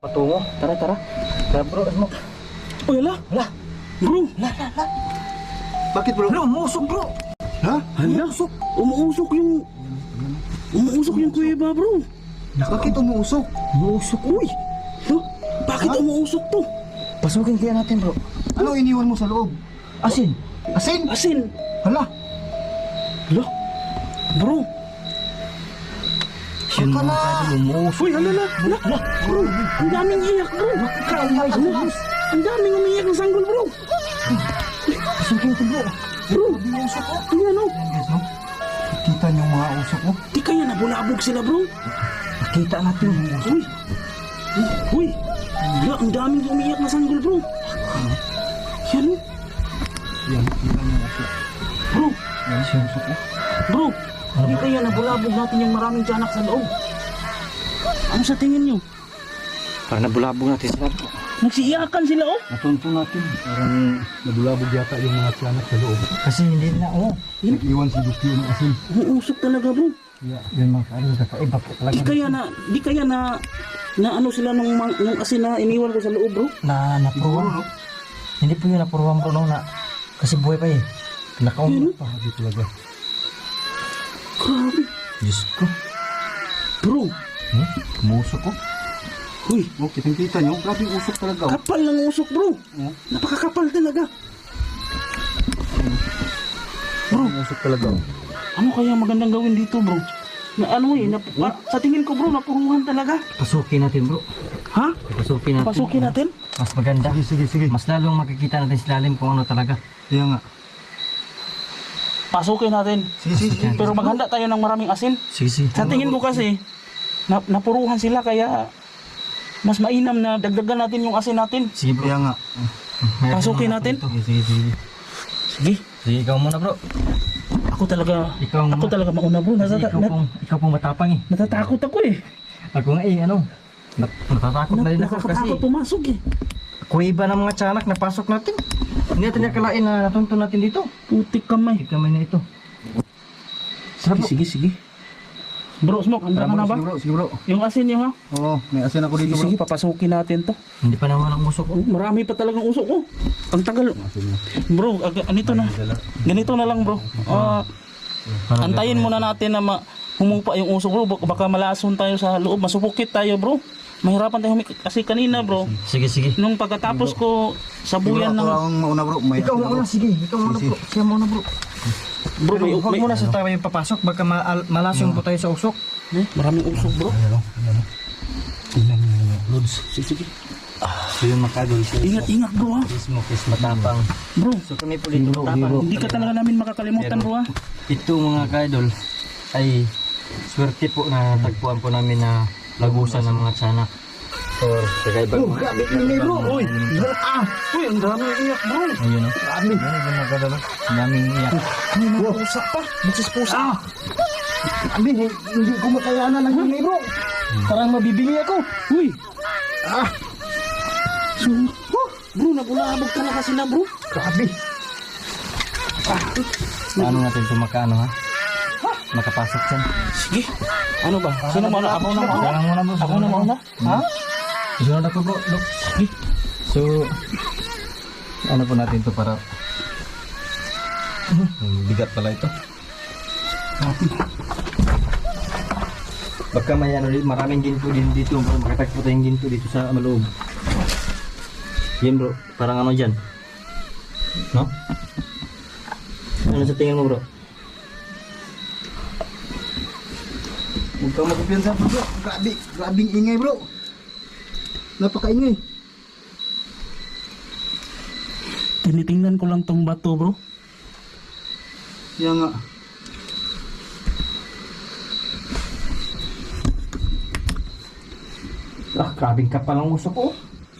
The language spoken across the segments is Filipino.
Patungo. Tara, tara. Tara bro, ano? Uy, ala. Wala. Bro, Bakit bro? Bro, umusok bro. Ha? hala. Umuusok yung... Umuusok yung kuweba, bro. Bakit umuusok? Umusok. Uy. Ha? Bakit umuusok to? Pasukin kaya natin bro. Ano iniwan mo sa loob? Asin. Asin? Asin. Hala! Hala. Bro. Yun mga na. kadol, umusok. Uy, hala, hala. Hala. Bro, ang daming iyak, bro. Ano? Ang daming umiyak ng sanggol, bro. Pasukin ito bro. Bro, Umuusok ko. tingnan oh. Guys, no? Kita niyo mga usok ko. Di kaya nabulabog sila, bro. Kita natin. Uy. Uy. Hala, ang daming umiyak na sanggol, bro. Yan oh. Yan, kita niyo yung usok. Bro, Yan siya usok ko. bro. Di kaya nabulabog natin yung maraming tiyanak sa loob. Ano sa tingin nyo? Parang nabulabog natin sila. Nagsiiyakan sila, oh. Natunto natin. Parang nadulabog yata yung mga tiyanak sa loob. Kasi hindi na, oh. Nag-iwan si Dukyo ng asin. Umuusok talaga, bro. Yeah. Yun mga kadol, kakaiba po talaga. Di kaya na, di kaya na, na ano sila nung, nung asin na iniwan ko sa loob, bro. Na napuruan. Hindi po yun napuruan bro no, na kasi buhay pa eh. Nakaumot pa. Hindi talaga. Grabe. Diyos ko. Bro, Hmm? Umusok ko. Oh, kitang kita niyo. Grabe yung usok talaga. oh. kapal ng usok, bro. Oh, Napakakapal talaga. Bro, usok talaga. oh. Ano kaya magandang gawin dito, bro? Na ano eh, nap- ah, sa tingin ko, bro, napuruhan talaga. Pasukin natin bro. Ha? Pasukin natin. Pasukin natin? Mas maganda. Sige, sige, sige. Mas lalong makikita natin sa lalim kung ano talaga. Kaya nga. Pasukin natin. Sige, sige, sige. Pero maghanda tayo ng maraming asin. Sige, sige. Sa tingin ko kasi, na, napuruhan sila kaya mas mainam na dagdagan natin yung asin natin. Sige bro. Kaya nga. Mayroon Pasukin natin. Sige, sige, sige. Sige, Sige, ikaw muna bro. ako talaga, Ikaw ako muna. talaga mauna bro. Natata- ikaw pong, ikaw pong matapang eh. natatakot ako eh. Ako nga eh, ano. Nat natatakot na rin ako kasi nakakatakot pumasok eh. kuiba ng mga tiyanak na pasok natin. Hindi natin nakalain na natunto natin dito. Putik kamay. Ikaw na ito. Sige, sige, sige. Bro, Smoke, handa ka na ba? Sige bro, sige bro. Yung asin niyo ha? Oo, may asin ako dito bro. sige, papasukin natin to. Hindi pa naman ang usok. Oh, marami pa talagang usok oh. Ang tagal. Bro, ganito na. Ganito na lang bro. Ah, antayin muna natin na ma- humupa yung usok bro. Bak- Baka malason tayo sa loob. Masupukit tayo bro. Mahirapan tayo humik- Kasi kanina bro, Sige, sige. nung pagkatapos ko sabuyan ng... ako ang mauna bro. May Ikaw muna, sige. Ikaw muna bro. Siya muna bro. Bro, may, Huwag may, muna sa tayo yung papasok. Baka ma- malason po tayo sa usok. eh, maraming usok bro. Loads. Sige, sige. So yung makagol siya. Ingat, ingat bro ha. Mo, Chris matapang. Bro, So kami po dito matapang. hindi ka talaga namin makakalimutan bro ha. Ito mga kaidol ay swerte po na tagpuan po namin na lagusan ng mga tiyanak. Or kagaiba. Oh, grabe ni bro. Uy, Ah, uy, ang dami iyak bro. Ayun o. Grabe. Ano yung mga kadalo? Ang daming iyak. Ay, mga pusa pa. Magsispusa. Ah. Abi, hindi ko makayanan ng huni bro. Parang mabibili ako. Uy! Ah! So, oh, bro, nabulabog talaga sila, bro. Grabe. Paano natin ito makaano ha? Makapasok dyan. Sige. Ano ba? Sino mo na? Ako na mo. Parang muna bro. Ako na mo na? Ha? Sunod ako bro. So, ano po natin to para Hmm, bigat pala ito. Baka may ano rin, maraming ginto din dito bro. Makatagpo tayong ginto dito sa maloob. Yan bro, parang ano dyan. No? Ano sa tingin mo bro? Huwag kang magpipiansa bro. Grabe, grabing ingay bro. Napakaingay. Tinitingnan ko lang tong bato, bro. Kaya nga. Ah, grabing kapal ang usok ko.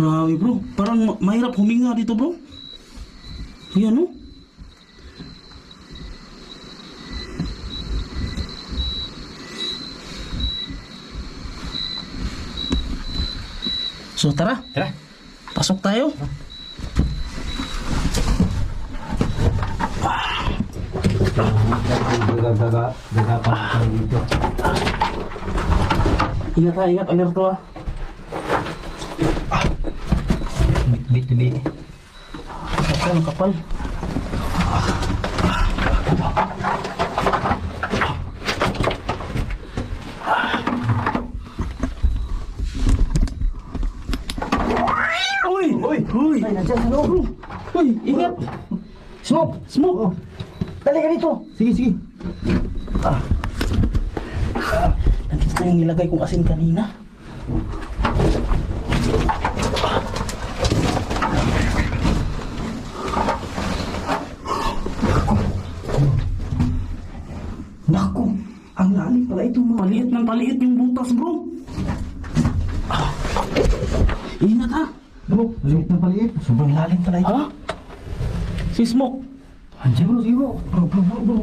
Grabe, bro. Parang ma- mahirap huminga dito, bro. Yan, oh. So tara. Tara. Pasok tayo. Daga-daga, daga pa tayo dito. Ingat ha, ingat, alerto ha. Ah. Bit-bit-bit. Kapal, kapal. Smoke! Smoke! Dali ka dito. Sige, sige. Nandito yung nilagay kong asin kanina. Naku, ang lalim pala ito. Paliit ng paliit yung butas, bro. Ah. Ingat ha. Bro, liit na paliit. Sobrang lalim pala ito. Ha? Si Smoke. Andiyan bro, sige bro. Bro, bro, bro, bro.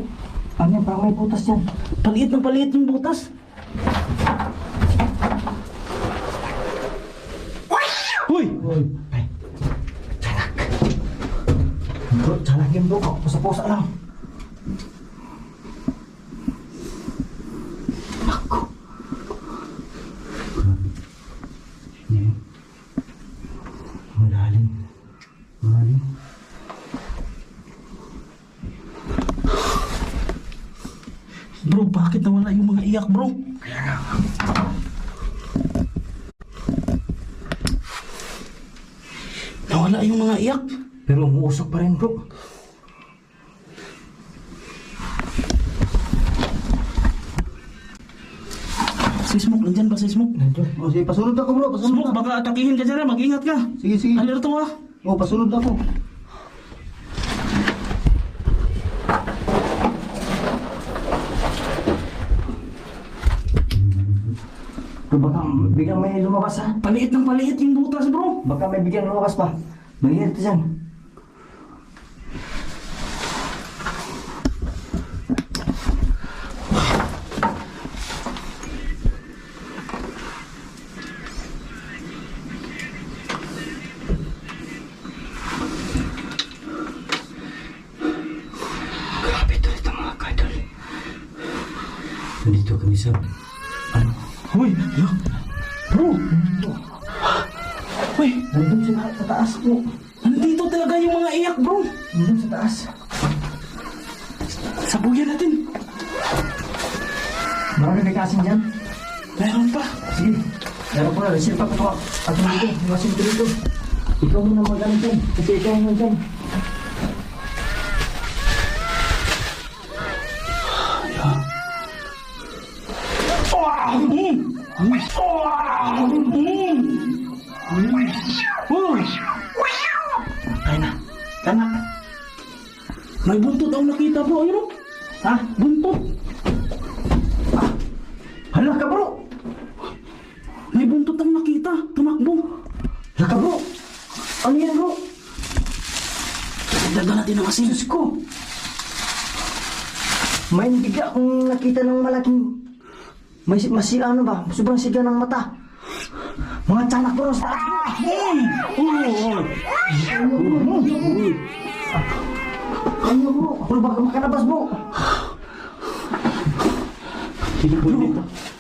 Ano yan, parang may putas yan. Paliit ng paliit yung butas. Uy! Uy, ay. Tiyanak. Bro, tiyanak yan bro. Pusa-pusa lang. Naku. Yan. Ang lalim. Ang lalim. Bro, bakit nawala yung mga iyak, bro? Nawala yung mga iyak. Pero umuusok pa rin bro. Si Smoke, nandyan ba si Smoke? Nandiyan. O sige, pasunod ako bro. Pasunod Smoke, ako. baka atakihin ka dyan, mag-ingat ka. Sige, sige. Alerto ha. O, pasunod ako. Bro, baka biglang may lumabas ha. Paliit ng paliit yung butas, bro. Baka may biglang lumabas pa. Mahirap dyan. Grabe to ito mga kadol. Ano? Uy, yo. Bro, uy, Nandun sa, sa taas po. nandito talaga yung mga iyak, bro. Nandun sa taas. Sabuyan natin. Marami may kasing dyan. Meron pa. Sige. Meron na. Resil pa pa. At dito. Yung asin ko dito. Ikaw muna magaling dyan. Kasi ikaw muna dyan. Hala ka bro. Ano yan bro? Dagan natin ang asin. Diyos ko. May bigla akong nakita ng malaking... May masi ano ba? Sobrang siga ng mata. Mga tiyanak bro sa taas. Ano bro? Bro, baka makalabas bro. Bro.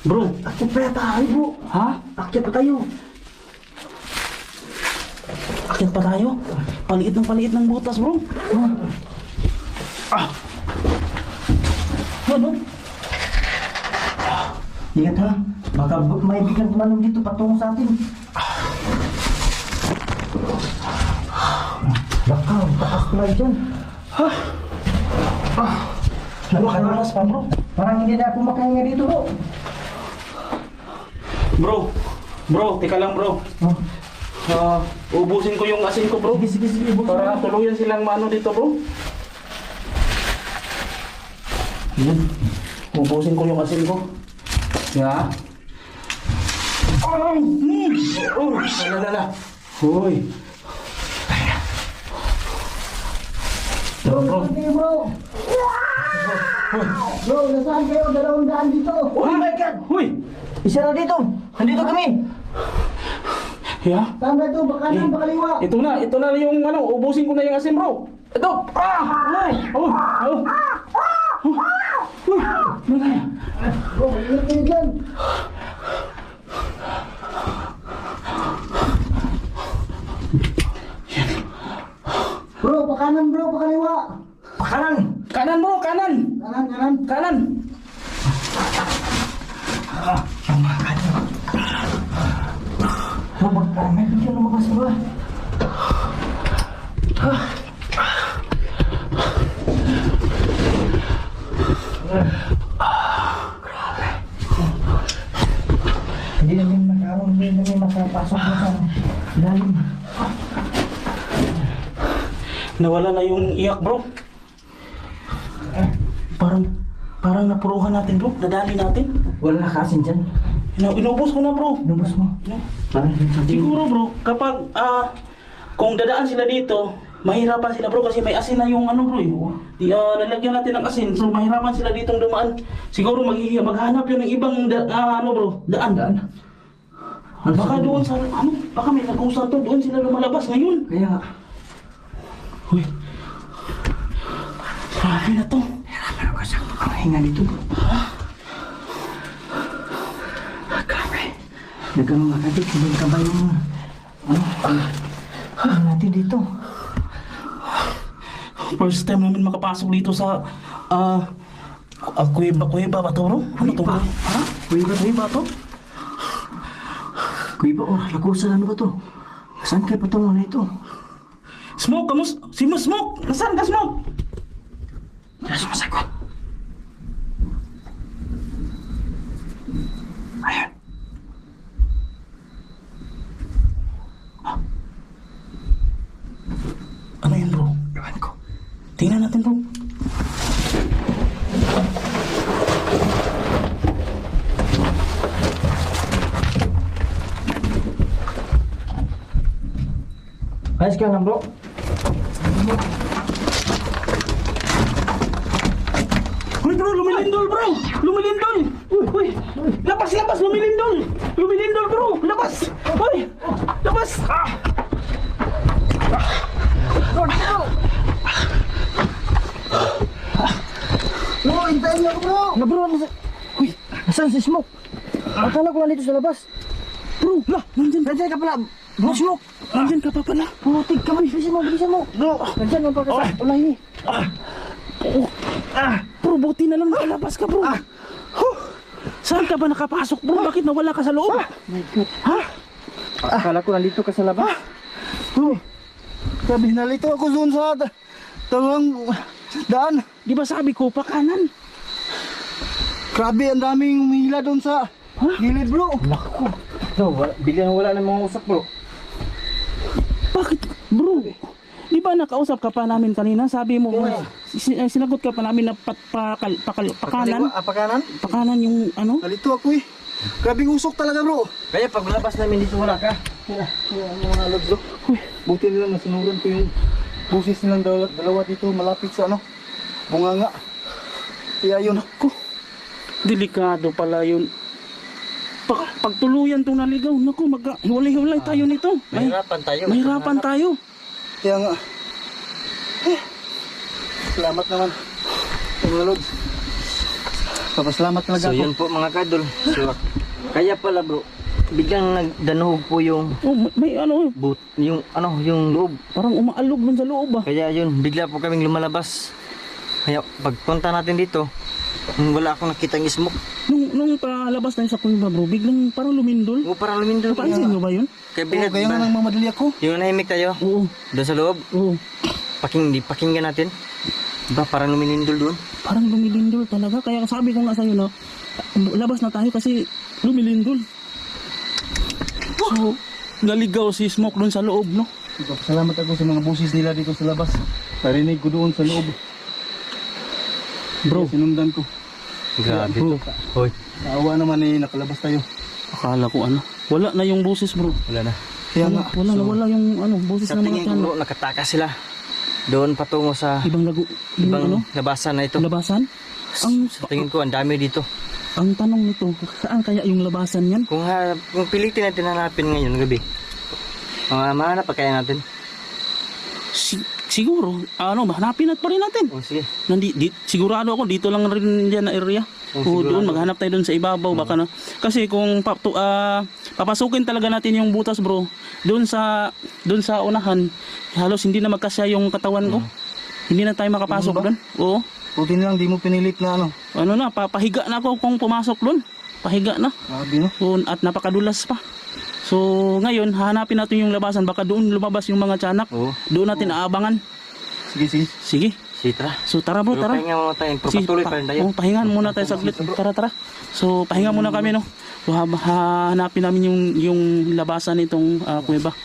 Bro. Akit pa tayo bro. Ha? Akit pa tayo. Akit pa tayo? Paliit ng paliit ng butas, bro. Ah. Ano? Ingat ha. Baka may biglang tumanong dito patungo sa atin. Baka, takas pala dyan. Ha? Ah. Nakakalakas pa, bro. Parang hindi na ako makahinga dito bro. Bro. Bro, tika lang, bro. Oh. Ah, ubusin ko yung asin ko, bro. Sige, sige, sige. Para tuluyan silang mano dito, bro. Yan. Ubusin ko yung asin ko. Ya. Oh, oh, lala, lala. Hoy. Bro, bro. Bro. Bro, nasaan kayo? Dalawang daan dito. Oh my God! Hoy! Isa na dito. Nandito kami. Saan ba ito? Baka nang bakaliwa. Ito na, ito na yung ano, ubusin ko na yung asin, bro. Ito! Ah! Ay! Oh! Oh! Oh! Uy! Ano na yan? Bro, ingat kayo dyan. Ya. Pakanan bro, pakaliwa. Pakanan. Kanan bro, kanan. Kanan, kanan. Kanan. Bro, magkamay. Hindi ka lumabas ba? Hindi namin makaroon, hindi namin makapasok na sa lalim. Nawala na yung iyak bro. Parang, parang napuruhan natin bro. Nadali natin. Wala na kasin dyan. Ina- Inubos ko na bro. Lubos mo. Parang Siguro bro, kapag ah kung dadaan sila dito, mahirapan sila bro kasi may asin na yung ano bro. eh. Di ah, lalagyan natin ng asin. So mahirapan sila ditong dumaan. Siguro maghihiya maghanap yun ng ibang da, ah, ano bro, daan daan. Baka doon sa ano, baka may nag-usap to, doon sila lumalabas ngayon. Kaya nga. Uy. Grabe na to. Ano ka sa panghinga dito bro? Grabe. Dagang makadik, hindi ka ba yung... Ano? Ano natin dito? First time namin makapasok dito sa ah uh, kuweba, kuweba ba to bro? Ano to bro? Ha? Kuweba, kuweba to? Kuya ba, oh, lakusan ano ba to? Saan kayo patungo na ito? Smoke, kamus? Si Mo Smoke! Nasaan ka Smoke? Wala sumasagot. Ayun. Ano yun bro? Ewan ko. Tingnan natin bro. Ayos ka lang bro. Uy bro, lumilindol bro! Lumilindol! Uy, uy! Labas, labas! Lumilindol! Lumilindol bro! Labas! Uy! Labas! Ah! Bro, hintayin niyo ako bro! Na bro, nasa... Uy, nasaan si Smoke? Akala ko nandito sa labas. Bro! La! Nandyan! Nandiyan ka pala. Bro, Smoke! Nandyan ka pa pala! Putik ka, bilisan mo, bilisan mo. Bro, nandiyan mo pa ka sa ulahi. Oh. Ah! Bro, buti na lang nakalabas ka bro! Huh. Saan ka ba nakapasok bro? Bakit nawala ka sa loob? My God. Ha? Akala ko nandito ka sa labas. Oh, sabi nalito ako doon sa ta- talang daan. Di ba sabi ko, pakanan? Grabe, ang daming umihila doon sa gilid bro. Naku. Bro, wala, biglang wala na mga usap bro. Bakit? Bro, di ba nakausap ka pa namin kanina? Sabi mo, si- eh, sinagot ka pa namin na pat, pakal, pakal, pakanan? Ah, pakanan? Pakanan yung ano? Nalito ako eh. Grabing usok talaga bro. Kaya paglabas namin dito wala ka. Yung mga lods bro. Buti nila nasunuran ko yung busis nilang dalawa, dalawa dito malapit sa ano. Bunganga. Kaya yun. Ko, delikado pala yun. Pag, pagtuluyan tong naligaw, naku, mag hiwalay-hiwalay tayo nito. May, Mahirapan tayo. mahirapan tayo. Kaya nga. Eh, Salamat naman. Lods. Papasalamat talaga So ako. yun po mga kadol. So, kaya pala bro, biglang nagdanuhog po yung Oh, may, may ano, boot, yung ano, yung loob. parang umaalog dun sa loob ah. Kaya yun, bigla po kaming lumalabas. Kaya pagpunta natin dito, wala akong nakitang smoke. Nung, nung palabas tayo sa kuweba bro, biglang parang lumindol. O parang lumindol. Napansin nyo ba yun? Kaya Oo, binat kaya nga ba? nang mamadali ako. Yung nahimik tayo, Oo, doon sa loob, oo. paking, di, pakinggan natin. Diba, parang lumilindol doon. Parang lumilindol talaga. Kaya sabi ko nga sa'yo na, labas na tayo kasi lumilindol. So, naligaw si Smoke dun sa loob, no? Salamat ako sa mga busis nila dito sa labas. Narinig ko doon sa loob. Bro, Sinundan ko. Grabe bro, Hoy, Naawa naman eh, nakalabas tayo. akala ko ano. Wala na yung boses bro. wala na. Kaya Wala, nga, wala na, wala yung ano, boses ng mga tingin ko bro, nakatakas sila. Doon patungo sa Ibang lagu, ibang ibang ano, labasan na ito. labasan? Ang, Sa tingin ko, ang dami dito. ang tanong nito, saan kaya yung labasan yan? Kung, ha, kung pilitin natin hanapin ngayon gabi, mga mahanap pa kaya natin? Si, siguro, ano, hanapin at pa rin natin. O sige. Nandi, di, sigurado ako dito lang rin diyan na area. Oh, o doon maghanap tayo doon sa ibabaw baka na. Kasi kung pa, to, ah, papasukin talaga natin yung butas bro. Doon sa doon sa unahan, halos hindi na magkasya yung katawan ko. Hindi na tayo makapasok Ganun doon. Oo. Buti na lang di mo pinilit na ano. Ano na, papahiga na ako kung pumasok doon. Pahiga na. Grabe no. At napakadulas pa. So, ngayon, hahanapin natin yung labasan. Baka doon lumabas yung mga tiyanak. Oo. Doon natin aabangan. Sige, sige. Sige. Sitra. So, tara bro, tara. pahinga muna tayo. Patuloy pa- rin tayo. oh, pahingan muna tayo saglit. Tara, tara. So, pahinga muna kami, no? So, ha- hahanapin namin yung, yung labasan nitong ah, kuweba.